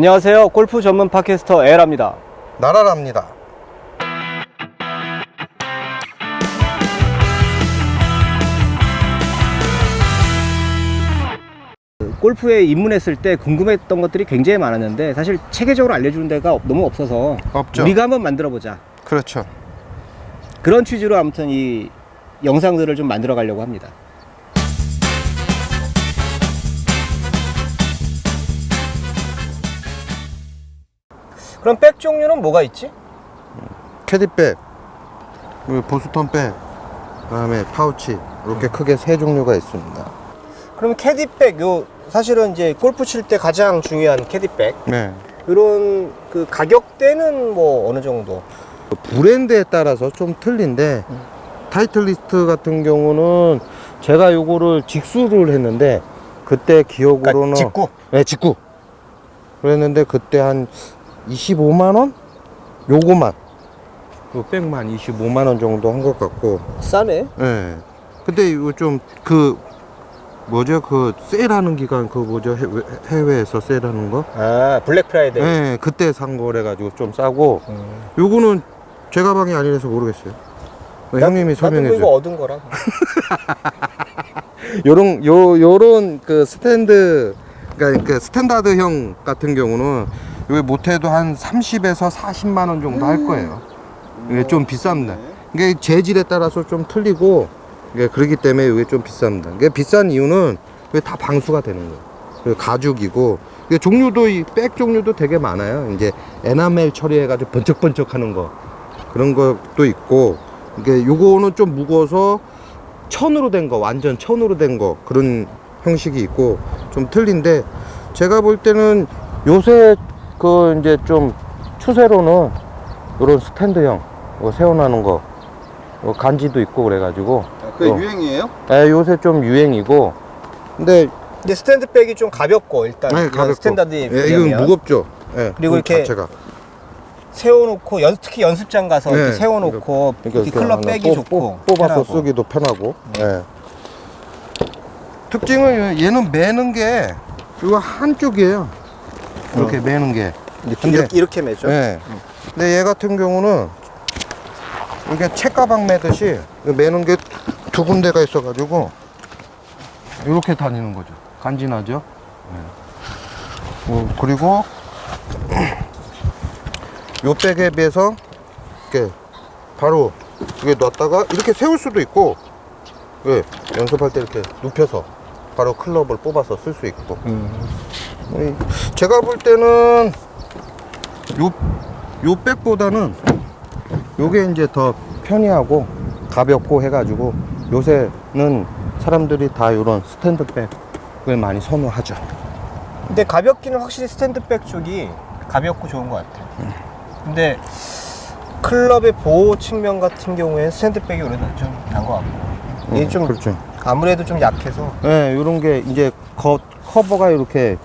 안녕하세요. 골프 전문 팟캐스터 에라입니다. 나라랍니다. 골프에 입문했을 때 궁금했던 것들이 굉장히 많았는데 사실 체계적으로 알려주는 데가 없- 너무 없어서 없죠. 우리가 한번 만들어 보자. 그렇죠. 그런 취지로 아무튼 이 영상들을 좀 만들어 가려고 합니다. 그럼 백 종류는 뭐가 있지? 캐디백, 그리고 보스턴 백, 그다음에 파우치 이렇게 크게 세 종류가 있습니다. 그럼 캐디백 요 사실은 이제 골프 칠 때 가장 중요한 캐디백 네. 이런 그 가격대는 뭐 어느 정도? 그 브랜드에 따라서 좀 틀린데 타이틀리스트 같은 경우는 제가 요거를 직수를 했는데 그때 기억으로는 그러니까 직구. 네, 직구. 그랬는데 그때 한 25만 원? 요거만. 그 백만 25만 원 정도 한 것 같고. 싸네. 예. 근데 이거 좀 그 뭐죠? 그 세일하는 기간 그 뭐죠? 해외, 해외에서 세일하는 거? 아 블랙 프라이데이. 예, 그때 산 거래 가지고 좀 싸고 음. 요거는 제 가방이 아니라서 모르겠어요. 어, 형님이 설명해 나도 이거 줘. 얻은 거라. 요런 요 요런 그 스탠드 그러니까 그 스탠다드형 같은 경우는 이게 못해도 한 30에서 40만 원 정도 할 거예요. 이게 좀 비쌉니다. 이게 재질에 따라서 좀 틀리고 이게 그렇기 때문에 이게 좀 비쌉니다. 이게 비싼 이유는 이게 다 방수가 되는 거예요. 가죽이고 이게 종류도 이 백 종류도 되게 많아요. 이제 에나멜 처리해가지고 번쩍번쩍하는 거 그런 것도 있고 이게 요거는 좀 무거워서 천으로 된 거, 완전 천으로 된 거, 그런 형식이 있고, 좀 틀린데, 제가 볼 때는 요새 그 이제 좀 추세로는 이런 스탠드형, 뭐 세워놓는 거, 뭐 간지도 있고 그래가지고, 그게 어. 유행이에요? 예, 요새 좀 유행이고, 근데, 근데 스탠드백이 좀 가볍고 일단 네, 가볍고. 스탠다드에 예, 비하면 이건 무겁죠. 예, 그리고 그 이렇게 자체가. 세워놓고 연, 특히 연습장 가서 네. 이렇게 세워놓고 그러니까 이렇게 클럽 하나 빼기 뽑- 좋고 뽑- 뽑아서 편하고. 쓰기도 편하고. 예. 특징은 얘는 매는 게 이거 한쪽이에요. 이렇게 매는 게. 이렇게, 이렇게, 이렇게 매죠. 네. 근데 얘 같은 경우는 이렇게 책가방 매듯이 매는 게 두 군데가 있어가지고 이렇게 다니는 거죠. 간지나죠? 네. 어, 그리고 요 백에 비해서 이렇게 바로 이게 놨다가 이렇게 세울 수도 있고 예, 연습할 때 이렇게 눕혀서 바로 클럽을 뽑아서 쓸 수 있고 음. 이- 제가 볼 때는 요, 요 백보다는 요게 이제 더 편리하고 가볍고 해가지고 요새는 사람들이 다 요런 스탠드 백을 많이 선호하죠. 근데 가볍기는 확실히 스탠드백 쪽이 가볍고 좋은 것 같아요. 근데 클럽의 보호 측면 같은 경우에 스탠드백이 그래도 좀 나은 것 같고 이게 좀 그렇죠. 아무래도 좀 약해서 네, 요런 게 이제 거, 커버가 이렇게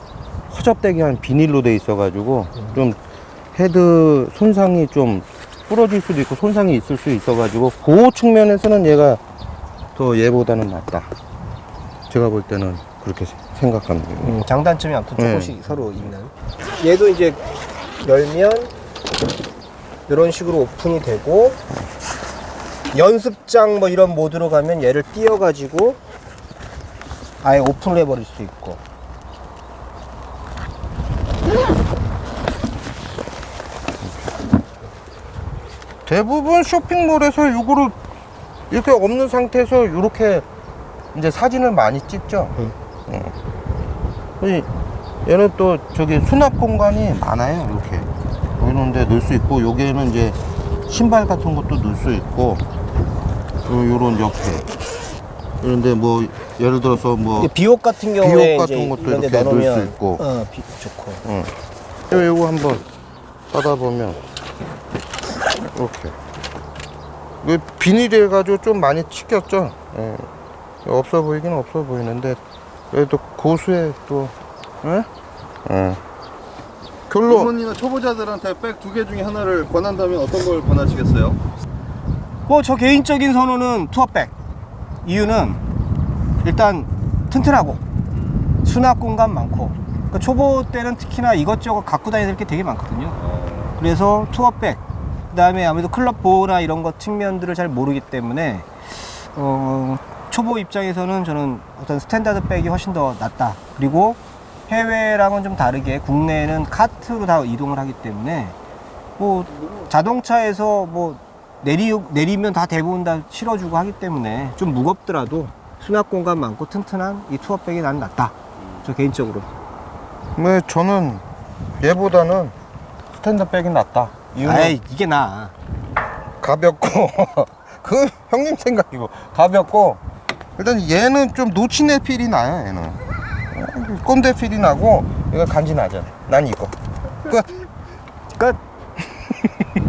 허접되게 한 비닐로 돼 있어가지고 좀 헤드 손상이 좀 부러질 수도 있고 손상이 있을 수 있어가지고 보호 측면에서는 얘가 더 얘보다는 낫다. 제가 볼 때는 그렇게 생각합니다. 음, 장단점이 아무튼 네. 조금씩 서로 있는. 얘도 이제 열면 이런 식으로 오픈이 되고 연습장 뭐 이런 모드로 가면 얘를 띄워가지고 아예 오픈을 해버릴 수 있고. 대부분 쇼핑몰에서 요거를 이렇게 없는 상태에서 이렇게 이제 사진을 많이 찍죠. 응. 어. 이 얘는 또 저기 수납 공간이 많아요. 이렇게 이런 데 넣을 수 있고 여기에는 이제 신발 같은 것도 넣을 수 있고 요- 요런 옆에 그런데 뭐 예를 들어서 뭐 비옷 같은 경우에 비옷 같은 것도 이렇게 넣을 수 있고. 어, 비, 좋고. 응. 요- 요거 한번 따다 보면 이렇게 이 비닐이 해가지고 좀 많이 튀겼죠. 예. 없어 보이긴 없어 보이는데 그래도 고수의 또 예? 예. 결론 부모님이나 초보자들한테 백 두 개 중에 하나를 권한다면 어떤 걸 권하시겠어요? 뭐 저 개인적인 선호는 투어백. 이유는 일단 튼튼하고 수납 공간 많고 그러니까 초보 때는 특히나 이것저것 갖고 다니는 게 되게 많거든요. 그래서 투어백, 그다음에 아무래도 클럽 보호나 이런 것 측면들을 잘 모르기 때문에 어, 초보 입장에서는 저는 어떤 스탠다드 백이 훨씬 더 낫다. 그리고 해외랑은 좀 다르게 국내에는 카트로 다 이동을 하기 때문에 뭐 자동차에서 뭐 내리 내리면 다 대부분 다 실어주고 하기 때문에 좀 무겁더라도 수납 공간 많고 튼튼한 이 투어백이 난 낫다. 저 개인적으로. 뭐 저는 얘보다는 스탠드 백이 낫다. 이유는? 아이 이게 나. 가볍고 그 형님 생각이고 가볍고 일단 얘는 좀 노치네 필이 나요 얘는. 꼰대 필이 나고 이거 간지 나죠 난 이거. 끝. 끝.